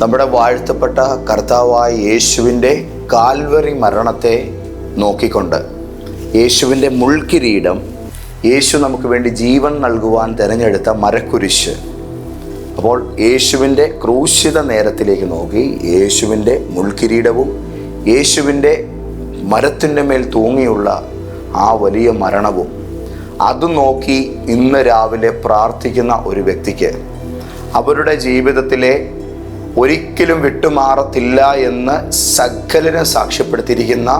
നമ്മുടെ വാഴ്ത്തപ്പെട്ട കർത്താവായ യേശുവിന്റെ കാൽവറി മരണത്തെ നോക്കിക്കൊണ്ട് യേശുവിന്റെ മുൾക്കിരീടം യേശു നമുക്ക് വേണ്ടി ജീവൻ നൽകുവാൻ തിരഞ്ഞെടുത്ത മരക്കുരിശ്. അപ്പോൾ യേശുവിന്റെ ക്രൂശിത നേരത്തിലേക്ക് നോക്കി. യേശുവിന്റെ മുൾക്കിരീടവും യേശുവിന്റെ മരത്തിന്റെ മേൽ തൂങ്ങിയുള്ള ആ വലിയ മരണവും. അത് നോക്കി ഇന്ന് രാവിലെ പ്രാർത്ഥിക്കുന്ന ഒരു വ്യക്തിക്ക് അവരുടെ ജീവിതത്തിലെ ഒരിക്കലും വിട്ടുമാറത്തില്ല എന്ന് സകലന് സാക്ഷ്യപ്പെടുത്തിയിരിക്കുന്ന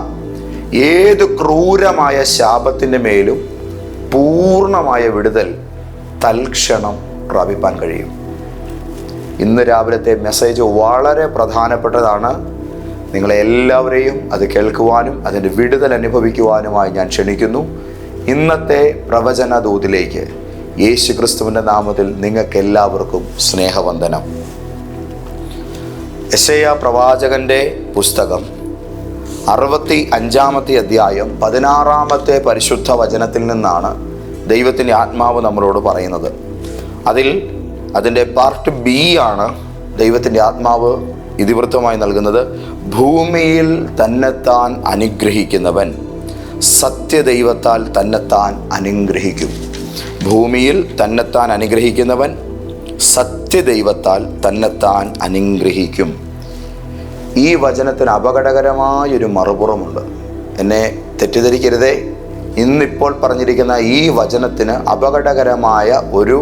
ഏത് ക്രൂരമായ ശാപത്തിന്റെ മേലും പൂർണമായ വിടുതൽ തൽക്ഷണം പ്രാപിപ്പാൻ കഴിയും. ഇന്ന് രാവിലത്തെ മെസ്സേജ് വളരെ പ്രധാനപ്പെട്ടതാണ്. നിങ്ങളെ എല്ലാവരെയും അത് കേൾക്കുവാനും അതിന്റെ വിടുതൽ അനുഭവിക്കുവാനുമായി ഞാൻ ക്ഷണിക്കുന്നു. ഇന്നത്തെ പ്രവചന ദൂതിലേക്ക് യേശു ക്രിസ്തുവിന്റെ നാമത്തിൽ നിങ്ങൾക്ക് എല്ലാവർക്കും സ്നേഹവന്ദനം. യശയ പ്രവാചകന്റെ പുസ്തകം അറുപത്തി അഞ്ചാമത്തെ അധ്യായം പതിനാറാമത്തെ പരിശുദ്ധ വചനത്തിൽ നിന്നാണ് ദൈവത്തിന്റെ ആത്മാവ് നമ്മളോട് പറയുന്നത്. അതിൽ അതിന്റെ പാർട്ട് ബി ആണ് ദൈവത്തിന്റെ ആത്മാവ് ഇതിവൃത്തമായി നൽകുന്നത്. ഭൂമിയിൽ തന്നെത്താൻ അനുഗ്രഹിക്കുന്നവൻ സത്യദൈവത്താൽ തന്നെത്താൻ അനുഗ്രഹിക്കും. ഭൂമിയിൽ തന്നെത്താൻ അനുഗ്രഹിക്കുന്നവൻ സത്യദൈവത്താൽ തന്നെത്താൻ അനുഗ്രഹിക്കും. ഈ വചനത്തിന് അപകടകരമായൊരു മറുപുറമുണ്ട്. എന്നെ തെറ്റിദ്ധരിക്കരുതേ. ഇന്നിപ്പോൾ പറഞ്ഞിരിക്കുന്ന ഈ വചനത്തിന് അപകടകരമായ ഒരു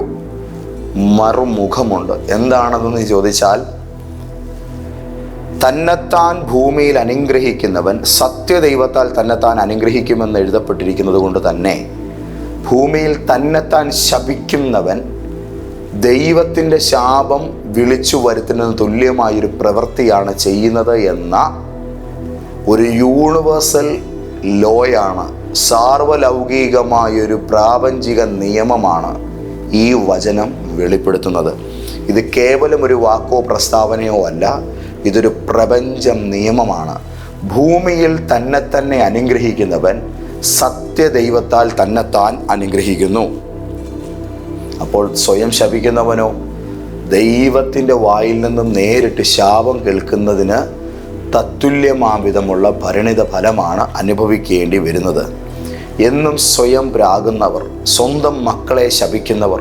മറുമുഖമുണ്ട്. എന്താണെന്ന് ചോദിച്ചാൽ തന്നെത്താൻ ഭൂമിയിൽ അനുഗ്രഹിക്കുന്നവൻ സത്യദൈവത്താൽ തന്നെത്താൻ അനുഗ്രഹിക്കുമെന്ന് എഴുതപ്പെട്ടിരിക്കുന്നത് കൊണ്ട് തന്നെ ഭൂമിയിൽ തന്നെത്താൻ ശപിക്കുന്നവൻ ദൈവത്തിന്റെ ശാപം വിളിച്ചു വരുത്തുന്നതിന് തുല്യമായൊരു പ്രവൃത്തിയാണ് ചെയ്യുന്നത് എന്ന ഒരു യൂണിവേഴ്സൽ ലോയാണ് സാർവലൗകികമായൊരു പ്രാപഞ്ചിക നിയമമാണ് ഈ വചനം വെളിപ്പെടുത്തുന്നത്. ഇത് കേവലം ഒരു വാക്കോ പ്രസ്താവനയോ അല്ല ഇതൊരു പ്രപഞ്ചം നിയമമാണ്. ഭൂമിയിൽ തന്നെ തന്നെ അനുഗ്രഹിക്കുന്നവൻ സത്യദൈവത്താൽ തന്നെത്താൻ അനുഗ്രഹിക്കുന്നു. അപ്പോൾ സ്വയം ശപിക്കുന്നവനോ ദൈവത്തിന്റെ വായിൽ നിന്നും നേരിട്ട് ശാപം കേൾക്കുന്നതിന് തത്തുല്യമാവിധമുള്ള പരിണിത ഫലമാണ് അനുഭവിക്കേണ്ടി വരുന്നത്. എന്നും സ്വയം പ്രാകുന്നവർ സ്വന്തം മക്കളെ ശപിക്കുന്നവർ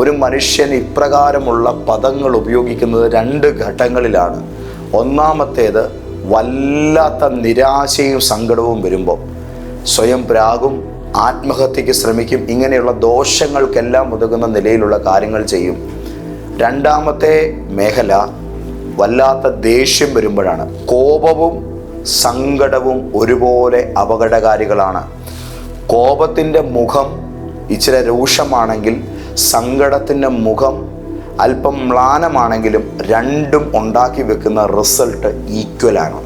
ഒരു മനുഷ്യൻ ഇപ്രകാരമുള്ള പദങ്ങൾ ഉപയോഗിക്കുന്നത് രണ്ട് ഘട്ടങ്ങളിലാണ്. ഒന്നാമത്തേത് വല്ലാത്ത നിരാശയും സങ്കടവും വരുമ്പോൾ സ്വയം പ്രാകും ആത്മഹത്യക്ക് ശ്രമിക്കും. ഇങ്ങനെയുള്ള ദോഷങ്ങൾക്കെല്ലാം ഉതകുന്ന നിലയിലുള്ള കാര്യങ്ങൾ ചെയ്യും. രണ്ടാമത്തെ മേഖല വല്ലാത്ത ദേഷ്യം വരുമ്പോഴാണ്. കോപവും സങ്കടവും ഒരുപോലെ അപകടകാരികളാണ്. കോപത്തിന്റെ മുഖം ഇച്ചിരി രൂക്ഷമാണെങ്കിൽ സങ്കടത്തിന്റെ മുഖം അല്പം മ്ലാനമാണെങ്കിലും രണ്ടും ഉണ്ടാക്കി വെക്കുന്ന റിസൾട്ട് ഈക്വലാണ്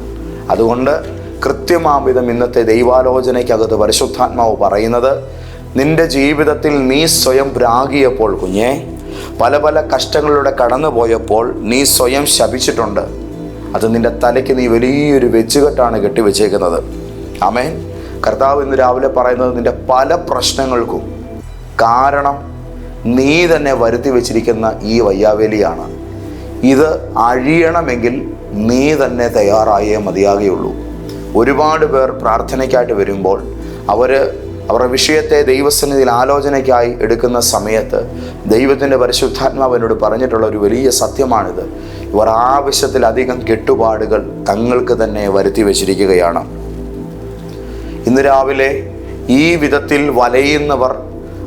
അതുകൊണ്ട് കൃത്യമാവിധം ഇന്നത്തെ ദൈവാലോചനയ്ക്കകത്ത് പരിശുദ്ധാത്മാവ് പറയുന്നത് നിന്റെ ജീവിതത്തിൽ നീ സ്വയം പ്രാഗിയപ്പോൾ കുഞ്ഞേ പല പല കഷ്ടങ്ങളിലൂടെ കടന്നുപോയപ്പോൾ നീ സ്വയം ശപിച്ചിട്ടുണ്ട്. അത് നിന്റെ തലയ്ക്ക് നീ വലിയൊരു വെച്ചുകെട്ടാണ് കെട്ടിവെച്ചേക്കുന്നത്. അമേൻ കർത്താവ് ഇന്ന് രാവിലെ പറയുന്നത് നിന്റെ പല പ്രശ്നങ്ങൾക്കും കാരണം നീ തന്നെ വരുത്തി വെച്ചിരിക്കുന്ന ഈ വയ്യാവേലിയാണ്. ഇത് അഴിയണമെങ്കിൽ നീ തന്നെ തയ്യാറായേ മതിയാകുകയുള്ളൂ. ഒരുപാട് പേർ പ്രാർത്ഥനയ്ക്കായിട്ട് വരുമ്പോൾ അവർ അവരുടെ വിഷയത്തെ ദൈവസന്നിധിയിൽ ആലോചനയ്ക്കായി എടുക്കുന്ന സമയത്ത് ദൈവത്തിന്റെ പരിശുദ്ധാത്മാവ് എന്നോട് പറഞ്ഞിട്ടുള്ള ഒരു വലിയ സത്യമാണിത്. ഇവർ ആവശ്യത്തിലധികം കെട്ടുപാടുകൾ തങ്ങൾക്ക് തന്നെ വരുത്തി വച്ചിരിക്കുകയാണ്. ഇന്ന് രാവിലെ ഈ വിധത്തിൽ വലയുന്നവർ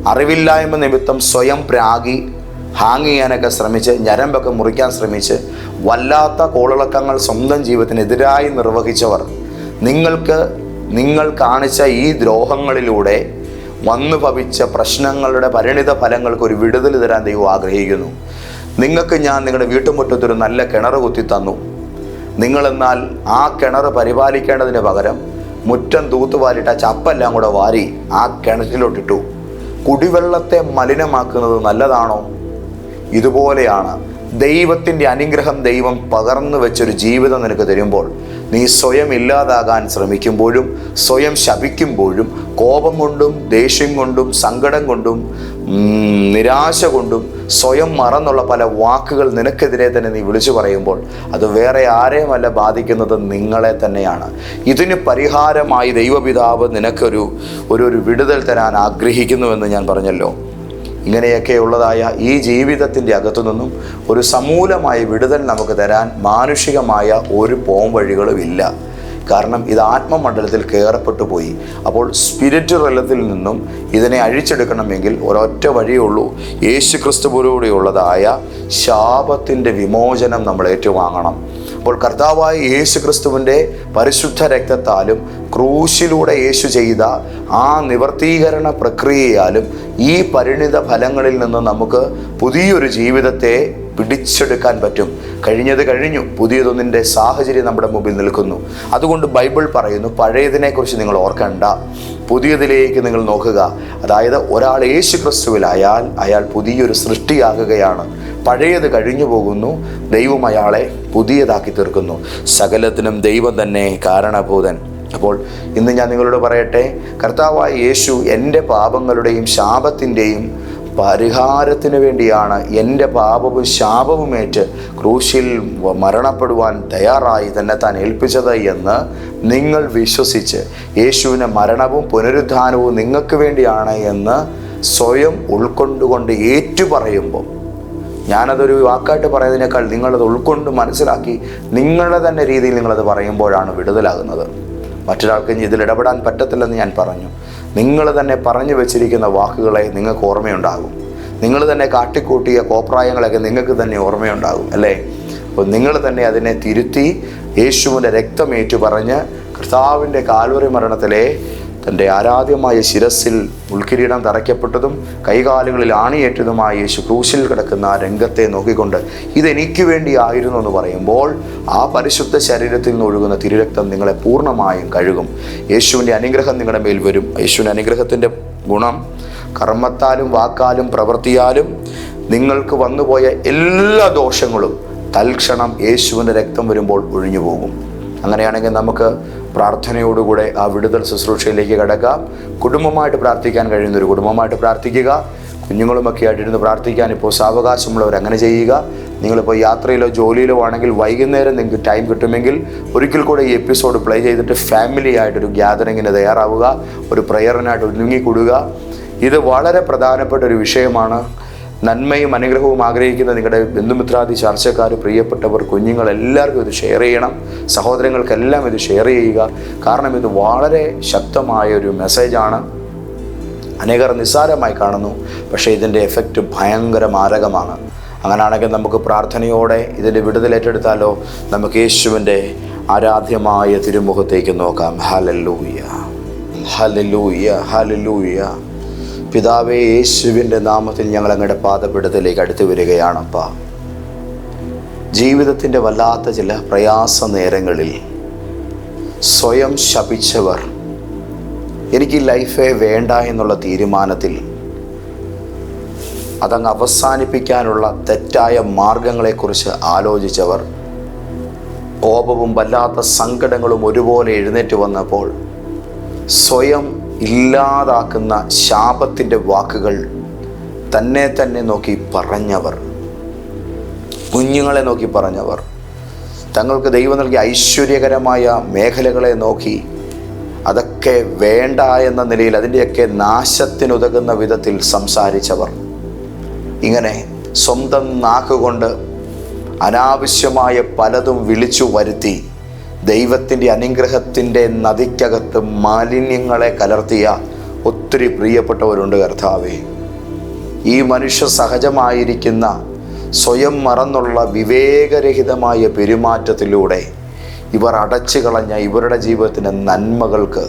അറിവില്ലായ്മ നിമിത്തം സ്വയം പ്രാഗി ഹാങ് ചെയ്യാനൊക്കെ ശ്രമിച്ച് ഞരമ്പൊക്കെ മുറിക്കാൻ ശ്രമിച്ച് വല്ലാത്ത കോളിളക്കങ്ങൾ സ്വന്തം ജീവിതത്തിനെതിരായി നിർവഹിച്ചവർ. നിങ്ങൾക്ക് നിങ്ങൾ കാണിച്ച ഈ ദ്രോഹങ്ങളിലൂടെ വന്നു ഭവിച്ച പ്രശ്നങ്ങളുടെ പരിണിത ഫലങ്ങൾക്ക് ഒരു വിടുതൽ തരാൻ ദൈവം ആഗ്രഹിക്കുന്നു. നിങ്ങൾക്ക് ഞാൻ നിങ്ങളുടെ വീട്ടുമുറ്റത്തൊരു നല്ല കിണർ കുത്തി തന്നു. നിങ്ങളെന്നാൽ ആ കിണർ പരിപാലിക്കേണ്ടതിന് പകരം മുറ്റം തൂത്തുവാരിട്ട ചപ്പെല്ലാം കൂടെ വാരി ആ കിണറ്റിലോട്ടിട്ടു. കുടിവെള്ളത്തെ മലിനമാക്കുന്നത് നല്ലതാണോ? ഇതുപോലെയാണ് ദൈവത്തിന്റെ അനുഗ്രഹം ദൈവം പകർന്നു വെച്ചൊരു ജീവിതം നിനക്ക് തരുമ്പോൾ നീ സ്വയം ഇല്ലാതാകാൻ ശ്രമിക്കുമ്പോഴും സ്വയം ശപിക്കുമ്പോഴും കോപം കൊണ്ടും ദേഷ്യം കൊണ്ടും സങ്കടം കൊണ്ടും നിരാശ കൊണ്ടും സ്വയം മറന്നുള്ള പല വാക്കുകൾ നിനക്കെതിരെ തന്നെ നീ വിളിച്ചു പറയുമ്പോൾ അത് വേറെ ആരെയുമല്ല ബാധിക്കുന്നത് നിങ്ങളെ തന്നെയാണ്. ഇതിന് പരിഹാരമായി ദൈവപിതാവ് നിനക്കൊരു ഒരു ഒരു വിടുതൽ തരാൻ ആഗ്രഹിക്കുന്നുവെന്ന് ഞാൻ പറഞ്ഞല്ലോ. ഇങ്ങനെയൊക്കെയുള്ളതായ ഈ ജീവിതത്തിന്റെ അകത്തു നിന്നും ഒരു സമൂലമായ വിടുതൽ നമുക്ക് തരാൻ മാനുഷികമായ ഒരു പോം വഴികളും ഇല്ല. കാരണം ഇത് ആത്മമണ്ഡലത്തിൽ കയറപ്പെട്ടു പോയി. അപ്പോൾ സ്പിരിറ്റ് റലത്തിൽ നിന്നും ഇതിനെ അഴിച്ചെടുക്കണമെങ്കിൽ ഒരൊറ്റ വഴിയേ ഉള്ളൂ. യേശു ക്രിസ്തുവിലൂടെയുള്ളതായ ശാപത്തിന്റെ വിമോചനം നമ്മൾ ഏറ്റുവാങ്ങണം. അപ്പോൾ കർത്താവായ യേശു ക്രിസ്തുവിന്റെ പരിശുദ്ധ രക്തത്താലും ക്രൂശിലൂടെ യേശു ചെയ്ത ആ നിവർത്തീകരണ പ്രക്രിയയാലും ഈ പരിണിത ഫലങ്ങളിൽ നിന്ന് നമുക്ക് പുതിയൊരു ജീവിതത്തെ പിടിച്ചെടുക്കാൻ പറ്റും. കഴിഞ്ഞത് കഴിഞ്ഞു. പുതിയതൊന്നിന്റെ സാഹചര്യം നമ്മുടെ മുമ്പിൽ നിൽക്കുന്നു. അതുകൊണ്ട് ബൈബിൾ പറയുന്നു പഴയതിനെക്കുറിച്ച് നിങ്ങൾ ഓർക്കണ്ട. പുതിയതിലേക്ക് നിങ്ങൾ നോക്കുക. അതായത് ഒരാൾ യേശു ക്രിസ്തുവിലായാൽ അയാൾ പുതിയൊരു സൃഷ്ടിയാകുകയാണ്. പഴയത് കഴിഞ്ഞു പോകുന്നു. ദൈവം അയാളെ പുതിയതാക്കി തീർക്കുന്നു. സകലത്തിനും ദൈവം തന്നെ കാരണഭൂതൻ. അപ്പോൾ ഇന്ന് ഞാൻ നിങ്ങളോട് പറയട്ടെ കർത്താവായ യേശു എന്റെ പാപങ്ങളുടെയും ശാപത്തിന്റെയും പരിഹാരത്തിന് വേണ്ടിയാണ് എന്റെ പാപവും ശാപവുമേറ്റ് ക്രൂശിൽ മരണപ്പെടുവാൻ തയ്യാറായി തന്നെ താൻ ഏൽപ്പിച്ചത് എന്ന് നിങ്ങൾ വിശ്വസിച്ച് യേശുവിന്റെ മരണവും പുനരുദ്ധാനവും നിങ്ങൾക്ക് വേണ്ടിയാണ് എന്ന് സ്വയം ഉൾക്കൊണ്ടുകൊണ്ട് ഏറ്റുപറയുമ്പോൾ. ഞാനതൊരു വാക്കായിട്ട് പറയുന്നതിനേക്കാൾ നിങ്ങളത് ഉൾക്കൊണ്ട് മനസ്സിലാക്കി നിങ്ങളുടെ തന്നെ രീതിയിൽ നിങ്ങളത് പറയുമ്പോഴാണ് വിടുതലാകുന്നത്. മറ്റൊരാൾക്ക് ഇതിൽ ഇടപെടാൻ പറ്റത്തില്ലെന്ന് ഞാൻ പറഞ്ഞു. നിങ്ങൾ തന്നെ പറഞ്ഞു വെച്ചിരിക്കുന്ന വാക്കുകളെ നിങ്ങൾക്ക് ഓർമ്മയുണ്ടാകും. നിങ്ങൾ തന്നെ കാട്ടിക്കൂട്ടിയ കോപ്രായങ്ങളൊക്കെ നിങ്ങൾക്ക് തന്നെ ഓർമ്മയുണ്ടാകും അല്ലേ? അപ്പോൾ നിങ്ങൾ തന്നെ അതിനെ തിരുത്തി യേശുവിന്റെ രക്തമേറ്റു പറഞ്ഞ് കർത്താവിന്റെ കാൽവറി മരണത്തിലെ തന്റെ ആരാധ്യമായ ശിരസിൽ ഉൾക്കിരീടം തറയ്ക്കപ്പെട്ടതും കൈകാലുകളിൽ ആണിയേറ്റതുമായ യേശു ക്രൂശിൽ കിടക്കുന്ന ആ രംഗത്തെ നോക്കിക്കൊണ്ട് ഇതെനിക്ക് വേണ്ടിയായിരുന്നു എന്ന് പറയുമ്പോൾ ആ പരിശുദ്ധ ശരീരത്തിൽ നിന്ന് ഒഴുകുന്ന തിരുരക്തം നിങ്ങളെ പൂർണമായും കഴുകും. യേശുവിന്റെ അനുഗ്രഹം നിങ്ങളുടെ മേൽ വരും. യേശുവിന്റെ അനുഗ്രഹത്തിന്റെ ഗുണം കർമ്മത്താലും വാക്കാലും പ്രവൃത്തിയാലും നിങ്ങൾക്ക് വന്നുപോയ എല്ലാ ദോഷങ്ങളും തൽക്ഷണം യേശുവിന്റെ രക്തം വരുമ്പോൾ ഒഴിഞ്ഞു പോകും അങ്ങനെയാണെങ്കിൽ നമുക്ക് പ്രാർത്ഥനയോടുകൂടെ ആ വിടുതൽ ശുശ്രൂഷയിലേക്ക് കടക്കാം. കുടുംബമായിട്ട് പ്രാർത്ഥിക്കാൻ കഴിയുന്ന ഒരു കുടുംബമായിട്ട് പ്രാർത്ഥിക്കുക. കുഞ്ഞുങ്ങളുമൊക്കെ ആയിട്ടിരുന്ന് പ്രാർത്ഥിക്കാൻ ഇപ്പോൾ സാവകാശമുള്ളവർ അങ്ങനെ ചെയ്യുക. നിങ്ങളിപ്പോൾ യാത്രയിലോ ജോലിയിലോ ആണെങ്കിൽ വൈകുന്നേരം നിങ്ങൾക്ക് ടൈം കിട്ടുമെങ്കിൽ ഒരിക്കൽ കൂടെ ഈ എപ്പിസോഡ് പ്ലേ ചെയ്തിട്ട് ഫാമിലി ആയിട്ടൊരു ഗ്യാതറിങ്ങിന് തയ്യാറാവുക. ഒരു പ്രയറിനായിട്ട് ഒരുങ്ങിക്കൂടുക ഇത് വളരെ പ്രധാനപ്പെട്ട ഒരു വിഷയമാണ്. നന്മയും അനുഗ്രഹവും ആഗ്രഹിക്കുന്ന നിങ്ങളുടെ ബന്ധുമിത്രാദി ചർച്ചക്കാർ പ്രിയപ്പെട്ടവർ കുഞ്ഞുങ്ങൾ എല്ലാവർക്കും ഇത് ഷെയർ ചെയ്യണം. സഹോദരങ്ങൾക്കെല്ലാം ഇത് ഷെയർ ചെയ്യുക. കാരണം ഇത് വളരെ ശക്തമായ ഒരു മെസ്സേജാണ് അനേകർ നിസ്സാരമായി കാണുന്നു. പക്ഷേ ഇതിന്റെ എഫക്റ്റ് ഭയങ്കര മാരകമാണ്. അങ്ങനെയാണെങ്കിൽ നമുക്ക് പ്രാർത്ഥനയോടെ ഇതിന്റെ വിടുതൽ ഏറ്റെടുത്താലോ? നമുക്ക് യേശുവിന്റെ ആരാധ്യമായ തിരുമുഖത്തേക്ക് നോക്കാം. ഹലല്ലൂയ. ഹലല്ലൂയ. ഹലല്ലൂയ. പിതാവേ യേശുവിന്റെ നാമത്തിൽ ഞങ്ങൾ അങ്ങയുടെ പാതപീഠത്തിലേക്ക് അടുത്തു വരികയാണപ്പ. ജീവിതത്തിന്റെ വല്ലാത്ത ചില പ്രയാസ നേരങ്ങളിൽ സ്വയം ശപിച്ചവർ എനിക്ക് ലൈഫേ വേണ്ട എന്നുള്ള തീരുമാനത്തിൽ അതങ്ങ് അവസാനിപ്പിക്കാനുള്ള തെറ്റായ മാർഗങ്ങളെക്കുറിച്ച് ആലോചിച്ചവർ കോപവും വല്ലാത്ത സങ്കടങ്ങളും ഒരുപോലെ എഴുന്നേറ്റ് വന്നപ്പോൾ സ്വയം ഇല്ലാതാക്കുന്ന ശാപത്തിന്റെ വാക്കുകൾ തന്നെ തന്നെ നോക്കി പറഞ്ഞവർ. കുഞ്ഞുങ്ങളെ നോക്കി പറഞ്ഞവർ. തങ്ങൾക്ക് ദൈവം നൽകിയ ഐശ്വര്യകരമായ മേഖലകളെ നോക്കി അതൊക്കെ വേണ്ട എന്ന നിലയിൽ അതിന്റെയൊക്കെ നാശത്തിനുതകുന്ന വിധത്തിൽ സംസാരിച്ചവർ. ഇങ്ങനെ സ്വന്തം നാക്കുകൊണ്ട് അനാവശ്യമായ പലതും വിളിച്ചു വരുത്തി ദൈവത്തിന്റെ അനുഗ്രഹത്തിന്റെ നദിക്കകത്ത് മാലിന്യങ്ങളെ കലർത്തിയ ഒത്തിരി പ്രിയപ്പെട്ടവരുണ്ട് കർത്താവേ. ഈ മനുഷ്യ സഹജമായിരിക്കുന്ന സ്വയം മറന്നുള്ള വിവേകരഹിതമായ പെരുമാറ്റത്തിലൂടെ ഇവർ അടച്ചു കളഞ്ഞ ഇവരുടെ ജീവിതത്തിന് നന്മകൾക്ക്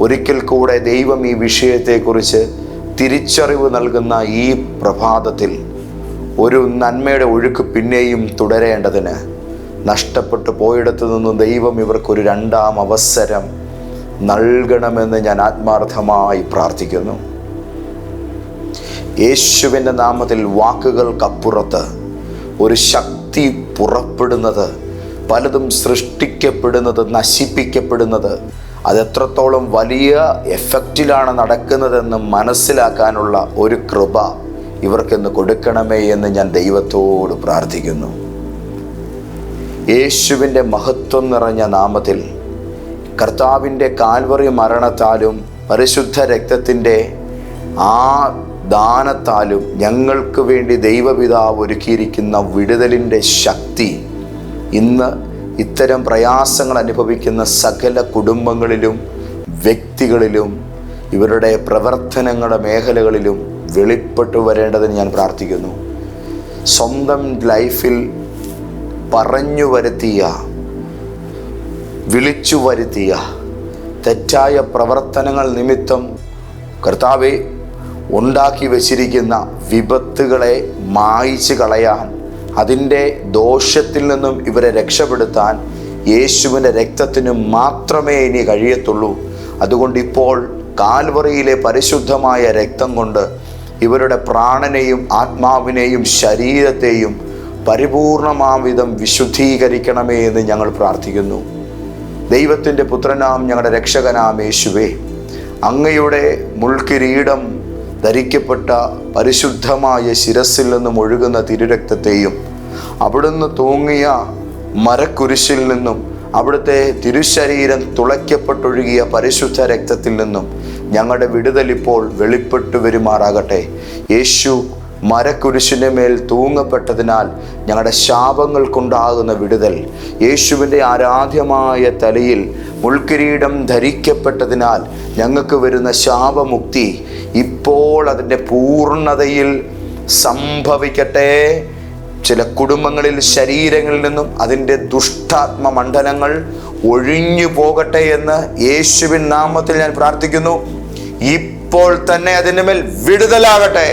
ഒരിക്കൽ കൂടെ ദൈവം ഈ വിഷയത്തെക്കുറിച്ച് തിരിച്ചറിവ് നൽകുന്ന ഈ പ്രഭാതത്തിൽ ഒരു നന്മയുടെ ഒഴുക്ക് പിന്നെയും തുടരേണ്ടതിന് നഷ്ടപ്പെട്ടു പോയിടത്തു നിന്നും ദൈവം ഇവർക്കൊരു രണ്ടാം അവസരം നൽകണമെന്ന് ഞാൻ ആത്മാർത്ഥമായി പ്രാർത്ഥിക്കുന്നു. യേശുവിന്റെ നാമത്തിൽ വാക്കുകൾക്കപ്പുറത്ത് ഒരു ശക്തി പുറപ്പെടുന്നത് പലതും സൃഷ്ടിക്കപ്പെടുന്നത് നശിപ്പിക്കപ്പെടുന്നത് അതെത്രത്തോളം വലിയ എഫക്റ്റിലാണ് നടക്കുന്നതെന്ന് മനസ്സിലാക്കാനുള്ള ഒരു കൃപ ഇവർക്കെന്ന് കൊടുക്കണമേ എന്ന് ഞാൻ ദൈവത്തോട് പ്രാർത്ഥിക്കുന്നു. യേശുവിന്റെ മഹത്വം നിറഞ്ഞ നാമത്തിൽ കർത്താവിന്റെ കാൽവറി മരണത്താലും പരിശുദ്ധ രക്തത്തിന്റെ ആ ദാനത്താലും ഞങ്ങൾക്ക് വേണ്ടി ദൈവപിതാവ് ഒരുക്കിയിരിക്കുന്ന വിടുതലിന്റെ ശക്തി ഇന്ന് ഇത്തരം പ്രയാസങ്ങൾ അനുഭവിക്കുന്ന സകല കുടുംബങ്ങളിലും വ്യക്തികളിലും ഇവരുടെ പ്രവർത്തനങ്ങളുടെ മേഖലകളിലും വെളിപ്പെട്ടു വരേണ്ടതിന് ഞാൻ പ്രാർത്ഥിക്കുന്നു. സ്വന്തം ലൈഫിൽ പറഞ്ഞു വരുത്തിയ വിളിച്ചു വരുത്തിയ തെറ്റായ പ്രവർത്തനങ്ങൾ നിമിത്തം കർത്താവെ ഉണ്ടാക്കി വച്ചിരിക്കുന്ന വിപത്തുകളെ മായിച്ച് കളയാൻ അതിന്റെ ദോഷത്തിൽ നിന്നും ഇവരെ രക്ഷപ്പെടുത്താൻ യേശുവിന്റെ രക്തത്തിന് മാത്രമേ ഇനി കഴിയത്തുള്ളൂ. അതുകൊണ്ട് ഇപ്പോൾ കാൽവറിയിലെ പരിശുദ്ധമായ രക്തം കൊണ്ട് ഇവരുടെ പ്രാണനെയും ആത്മാവിനെയും ശരീരത്തെയും പരിപൂർണമാവിധം വിശുദ്ധീകരിക്കണമേ എന്ന് ഞങ്ങൾ പ്രാർത്ഥിക്കുന്നു. ദൈവത്തിന്റെ പുത്രനാം ഞങ്ങളുടെ രക്ഷകനാം യേശുവേ അങ്ങയുടെ മുൾക്കിരീടം ധരിക്കപ്പെട്ട പരിശുദ്ധമായ ശിരസിൽ നിന്നും ഒഴുകുന്ന തിരുരക്തത്തെയും അവിടുന്ന് തൂങ്ങിയ മരക്കുരിശിൽ നിന്നും അവിടുത്തെ തിരുശരീരം തുളയ്ക്കപ്പെട്ടൊഴുകിയ പരിശുദ്ധ രക്തത്തിൽ നിന്നും ഞങ്ങളുടെ വിടുതലിപ്പോൾ വെളിപ്പെട്ടു വരുമാറാകട്ടെ. യേശു മരക്കുരിശിന്റെ മേൽ തൂങ്ങപ്പെട്ടതിനാൽ ഞങ്ങളുടെ ശാപങ്ങൾക്കുണ്ടാകുന്ന വിടുതൽ. യേശുവിന്റെ ആരാധ്യമായ തലയിൽ മുൾക്കിരീടം ധരിക്കപ്പെട്ടതിനാൽ ഞങ്ങൾക്ക് വരുന്ന ശാപമുക്തി ഇപ്പോൾ അതിന്റെ പൂർണതയിൽ സംഭവിക്കട്ടെ. ചില കുടുംബങ്ങളിൽ ശരീരങ്ങളിൽ നിന്നും അതിന്റെ ദുഷ്ടാത്മ മണ്ഡലങ്ങൾ ഒഴിഞ്ഞു പോകട്ടെ എന്ന് യേശുവിൻ നാമത്തിൽ ഞാൻ പ്രാർത്ഥിക്കുന്നു. ഇപ്പോൾ തന്നെ അതിന്റെ മേൽ വിടുതലാകട്ടെ.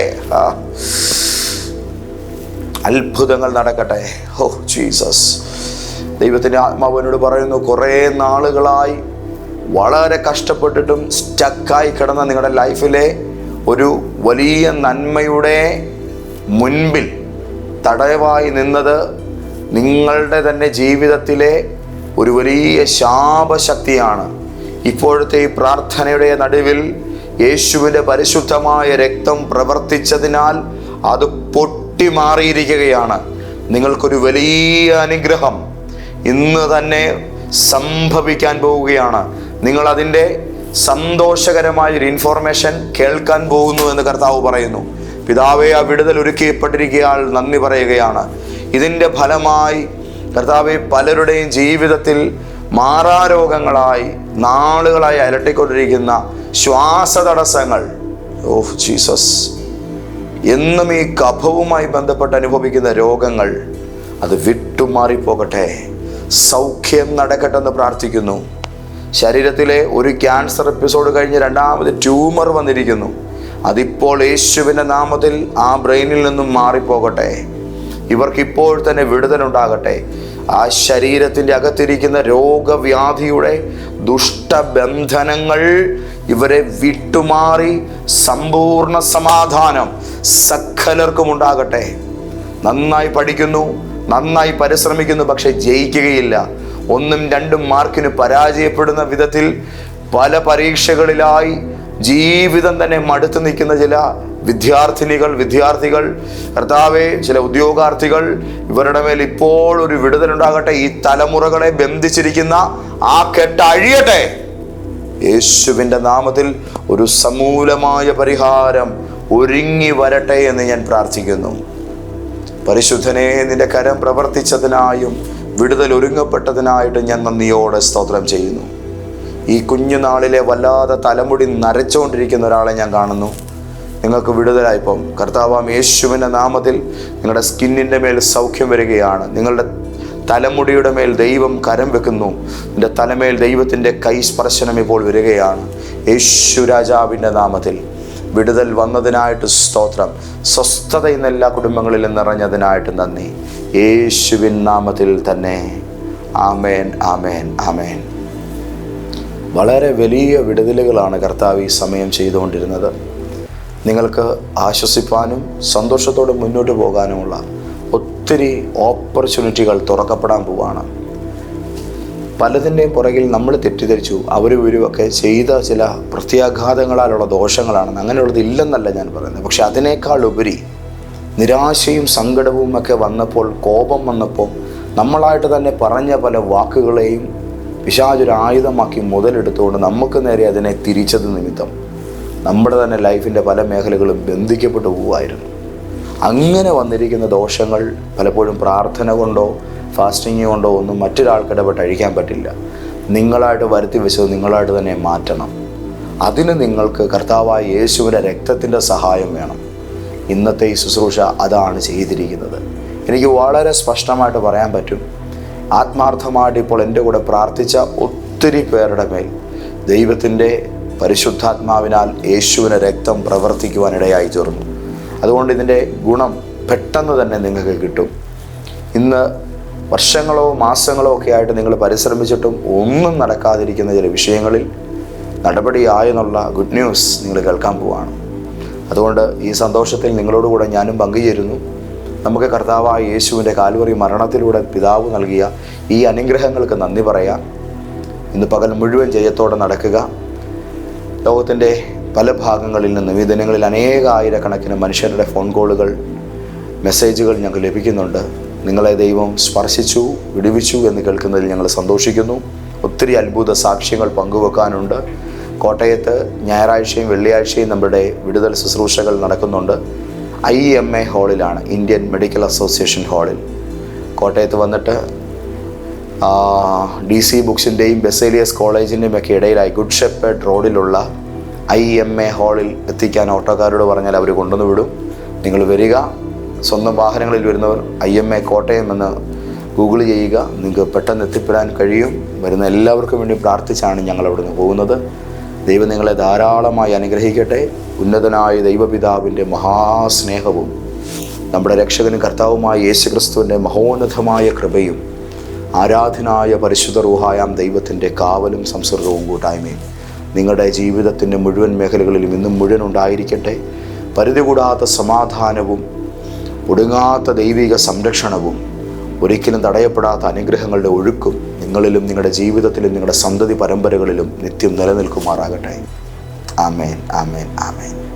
അത്ഭുതങ്ങൾ നടക്കട്ടെ. Oh Jesus. ദൈവത്തിന്റെ ആത്മാവിനോട് പറയുന്നു കുറേ നാളുകളായി വളരെ കഷ്ടപ്പെട്ടിട്ടും സ്റ്റക്കായി കിടന്ന നിങ്ങളുടെ ലൈഫിലെ ഒരു വലിയ നന്മയുടെ മുൻപിൽ തടയവായി നിന്നത് നിങ്ങളുടെ തന്നെ ജീവിതത്തിലെ ഒരു വലിയ ശാപശക്തിയാണ്. ഇപ്പോഴത്തെ ഈ പ്രാർത്ഥനയുടെ നടുവിൽ യേശുവിന്റെ പരിശുദ്ധമായ രക്തം പ്രവർത്തിച്ചതിനാൽ അത് പൊട്ടിമാറിയിരിക്കുകയാണ്. നിങ്ങൾക്കൊരു വലിയ അനുഗ്രഹം ഇന്ന് തന്നെ സംഭവിക്കാൻ പോവുകയാണ്. നിങ്ങൾ അതിന്റെ സന്തോഷകരമായ ഒരു ഇൻഫോർമേഷൻ കേൾക്കാൻ പോകുന്നു എന്ന് കർത്താവ് പറയുന്നു. പിതാവെ ആ വിടുതൽ ഒരുക്കിയപ്പെട്ടിരിക്കയാൾ നന്ദി പറയുകയാണ്. ഇതിന്റെ ഫലമായി കർത്താവ് പലരുടെയും ജീവിതത്തിൽ മാറാരോഗങ്ങളായി നാളുകളായി അലട്ടിക്കൊണ്ടിരിക്കുന്ന ശ്വാസതടസ്സങ്ങൾ. Of Jesus. എന്നും ഈ കഫവുമായി ബന്ധപ്പെട്ട് അനുഭവിക്കുന്ന രോഗങ്ങൾ അത് വിട്ടുമാറിപ്പോകട്ടെ. സൗഖ്യം നടക്കട്ടെ എന്ന് പ്രാർത്ഥിക്കുന്നു. ശരീരത്തിലെ ഒരു ക്യാൻസർ എപ്പിസോഡ് കഴിഞ്ഞ് രണ്ടാമത് ട്യൂമർ വന്നിരിക്കുന്നു. അതിപ്പോൾ യേശുവിന്റെ നാമത്തിൽ ആ ബ്രെയിനിൽ നിന്നും മാറിപ്പോകട്ടെ. ഇവർക്കിപ്പോൾ തന്നെ വിടുതലുണ്ടാകട്ടെ ആ ശരീരത്തിന്റെ അകത്തിരിക്കുന്ന രോഗവ്യാധിയുടെ ദുഷ്ടബന്ധനങ്ങൾ ഇവരെ വിട്ടുമാറി സമ്പൂർണ സമാധാനം സക്കലർക്കും ഉണ്ടാകട്ടെ. നന്നായി പഠിക്കുന്നു നന്നായി പരിശ്രമിക്കുന്നു പക്ഷെ ജയിക്കുകയില്ല. ഒന്നും രണ്ടും മാർക്കിന് പരാജയപ്പെടുന്ന വിധത്തിൽ പല പരീക്ഷകളിലായി ജീവിതം തന്നെ മടുത്തു നിൽക്കുന്ന ചില വിദ്യാർത്ഥിനികൾ വിദ്യാർത്ഥികൾ കർത്താവെ ചില ഉദ്യോഗാർത്ഥികൾ ഇവരുടെ മേൽ ഇപ്പോൾ ഒരു വിടുതലുണ്ടാകട്ടെ. ഈ തലമുറകളെ ബന്ധിച്ചിരിക്കുന്ന ആ കെട്ട് അഴിയട്ടെ. യേശുവിന്റെ നാമത്തിൽ ഒരു സമൂലമായ പരിഹാരം ഒരുങ്ങി വരട്ടെ എന്ന് ഞാൻ പ്രാർത്ഥിക്കുന്നു. പരിശുദ്ധനെ നിന്റെ കരം പ്രവർത്തിച്ചതിനായും വിടുതൽ ഒരുങ്ങപ്പെട്ടതിനായിട്ട് ഞാൻ നന്ദിയോടെ സ്തോത്രം ചെയ്യുന്നു. ഈ കുഞ്ഞുനാളിലെ വല്ലാതെ തലമുടി നരച്ചുകൊണ്ടിരിക്കുന്ന ഒരാളെ ഞാൻ കാണുന്നു. നിങ്ങൾക്ക് വിടുതലായിപ്പം കർത്താവാം യേശുവിന്റെ നാമത്തിൽ നിങ്ങളുടെ സ്കിന്നിന്റെ മേൽ സൗഖ്യം വരികയാണ്. നിങ്ങളുടെ തലമുടിയുടെ മേൽ ദൈവം കരം വെക്കുന്നു. നിന്റെ തലമേൽ ദൈവത്തിന്റെ കൈസ്പർശനം ഇപ്പോൾ വരികയാണ്. യേശു രാജാവിന്റെ നാമത്തിൽ വിടുതൽ വന്നതിനായിട്ട് സ്തോത്രം. സ്വസ്ഥത ഇന്ന് എല്ലാ കുടുംബങ്ങളിലും നിറഞ്ഞതിനായിട്ട് നന്ദി. യേശുവിൻ നാമത്തിൽ തന്നെ. ആമേൻ ആമേൻ ആമേൻ. വളരെ വലിയ വിടുതലുകളാണ് കർത്താവ് ഈ സമയം ചെയ്തുകൊണ്ടിരുന്നത്. നിങ്ങൾക്ക് ആശ്വസിപ്പാനും സന്തോഷത്തോടെ മുന്നോട്ട് പോകാനുമുള്ള ഒത്തിരി ഓപ്പർച്യൂണിറ്റികൾ തുറക്കപ്പെടാൻ പോവാണ്. പലതിന്റെയും പുറകിൽ നമ്മൾ തെറ്റിദ്ധരിച്ചു. അവരും ഇവരുമൊക്കെ ചെയ്ത ചില പ്രത്യാഘാതങ്ങളാലുള്ള ദോഷങ്ങളാണെന്ന് അങ്ങനെയുള്ളത് ഇല്ലെന്നല്ല ഞാൻ പറയുന്നത്. പക്ഷെ അതിനേക്കാൾ ഉപരി നിരാശയും സങ്കടവും ഒക്കെ വന്നപ്പോൾ കോപം വന്നപ്പോൾ നമ്മളായിട്ട് തന്നെ പറഞ്ഞ പല വാക്കുകളെയും പിശാചൊരു ആയുധമാക്കി മുതലെടുത്തുകൊണ്ട് നമുക്ക് നേരെ അതിനെ തിരിച്ചത് നിമിത്തം നമ്മുടെ തന്നെ ലൈഫിന്റെ പല മേഖലകളും ബന്ധിക്കപ്പെട്ടു പോവുമായിരുന്നു. അങ്ങനെ വന്നിരിക്കുന്ന ദോഷങ്ങൾ പലപ്പോഴും പ്രാർത്ഥന കൊണ്ടോ ഫാസ്റ്റിംഗ് കൊണ്ടോ ഒന്നും മറ്റൊരാൾക്ക് ഇടപെട്ട് അഴിക്കാൻ പറ്റില്ല. നിങ്ങളായിട്ട് വരുത്തി വെച്ചത് നിങ്ങളായിട്ട് തന്നെ മാറ്റണം. അതിന് നിങ്ങൾക്ക് കർത്താവായ യേശുവിന്റെ രക്തത്തിന്റെ സഹായം വേണം. ഇന്നത്തെ ഈ ശുശ്രൂഷ അതാണ് ചെയ്തിരിക്കുന്നത്. എനിക്ക് വളരെ സ്പഷ്ടമായിട്ട് പറയാൻ പറ്റും. ആത്മാർത്ഥമായിട്ട് ഇപ്പോൾ എന്റെ കൂടെ പ്രാർത്ഥിച്ച ഒത്തിരി പേരുടെ മേൽ ദൈവത്തിന്റെ പരിശുദ്ധാത്മാവിനാൽ യേശുവിന്റെ രക്തം പ്രവർത്തിക്കുവാനിടയായി തീർന്നു. അതുകൊണ്ട് ഇതിന്റെ ഗുണം പെട്ടെന്ന് തന്നെ നിങ്ങൾക്ക് കിട്ടും. ഇന്ന് വർഷങ്ങളോ മാസങ്ങളോ ഒക്കെ ആയിട്ട് നിങ്ങൾ പരിശ്രമിച്ചിട്ടും ഒന്നും നടക്കാതിരിക്കുന്ന ചില വിഷയങ്ങളിൽ നടപടിയായെന്നുള്ള ഗുഡ് ന്യൂസ് നിങ്ങൾ കേൾക്കാൻ പോവാണ്. അതുകൊണ്ട് ഈ സന്തോഷത്തിൽ നിങ്ങളോടുകൂടെ ഞാനും പങ്കുചേരുന്നു. നമുക്ക് കർത്താവായ യേശുവിന്റെ കാൽവറി മരണത്തിലൂടെ പിതാവ് നൽകിയ ഈ അനുഗ്രഹങ്ങൾക്ക് നന്ദി പറയാം. ഇന്ന് പകൽ മുഴുവൻ ജയത്തോടെ നടക്കുക. ലോകത്തിന്റെ പല ഭാഗങ്ങളിൽ നിന്നും ഈ ദിനങ്ങളിൽ അനേകായിരക്കണക്കിന് മനുഷ്യരുടെ ഫോൺ കോളുകൾ മെസ്സേജുകൾ ഞങ്ങൾക്ക് ലഭിക്കുന്നുണ്ട്. നിങ്ങളെ ദൈവം സ്പർശിച്ചു വിടുവിച്ചു എന്ന് കേൾക്കുന്നതിൽ ഞങ്ങൾ സന്തോഷിക്കുന്നു. ഒത്തിരി അത്ഭുത സാക്ഷ്യങ്ങൾ പങ്കുവെക്കാനുണ്ട്. കോട്ടയത്ത് ഞായറാഴ്ചയും വെള്ളിയാഴ്ചയും നമ്മുടെ വിടുതൽ ശുശ്രൂഷകൾ നടക്കുന്നുണ്ട്. ഐ എം എ ഹാളിലാണ് ഇന്ത്യൻ മെഡിക്കൽ അസോസിയേഷൻ ഹാളിൽ. കോട്ടയത്ത് വന്നിട്ട് ഡി സി ബുക്സിന്റെയും ബെസേലിയസ് കോളേജിന്റെയും ഒക്കെ ഇടയിലായി ഗുഡ് ഷെപ്പേഡ് റോഡിലുള്ള ഐ എം എ ഹാളിൽ എത്തിക്കാൻ ഓട്ടോക്കാരോട് പറഞ്ഞാൽ അവർ കൊണ്ടുവന്ന് വിടും. നിങ്ങൾ വരിക. സ്വന്തം വാഹനങ്ങളിൽ വരുന്നവർ ഐ എം എ കോട്ടയം എന്ന് ഗൂഗിൾ ചെയ്യുക. നിങ്ങൾക്ക് പെട്ടെന്ന് എത്തിപ്പെടാൻ കഴിയും. വരുന്ന എല്ലാവർക്കും വേണ്ടി പ്രാർത്ഥിച്ചാണ് ഞങ്ങൾ അവിടുന്ന് പോകുന്നത്. ദൈവം നിങ്ങളെ ധാരാളമായി അനുഗ്രഹിക്കട്ടെ. ഉന്നതനായ ദൈവപിതാവിന്റെ മഹാസ്നേഹവും നമ്മുടെ രക്ഷകനും കർത്താവുമായ യേശുക്രിസ്തുവിന്റെ മഹോന്നതമായ കൃപയും ആരാധനായ പരിശുദ്ധ റൂഹായാം ദൈവത്തിന്റെ കാവലും സംസർഗവും കൂട്ടായ്മയും നിങ്ങളുടെ ജീവിതത്തിന്റെ മുഴുവൻ മേഖലകളിലും ഇന്നും മുഴുവൻ ഉണ്ടായിരിക്കട്ടെ പരിധി കൂടാത്ത സമാധാനവും ഒടുങ്ങാത്ത ദൈവിക സംരക്ഷണവും ഒരിക്കലും തടയപ്പെടാത്ത അനുഗ്രഹങ്ങളുടെ ഒഴുക്കും നിങ്ങളിലും നിങ്ങളുടെ ജീവിതത്തിലും നിങ്ങളുടെ സന്തതി പരമ്പരകളിലും നിത്യം നിലനിൽക്കുമാറാകട്ടെ. ആമേൻ ആമേൻ ആമേൻ.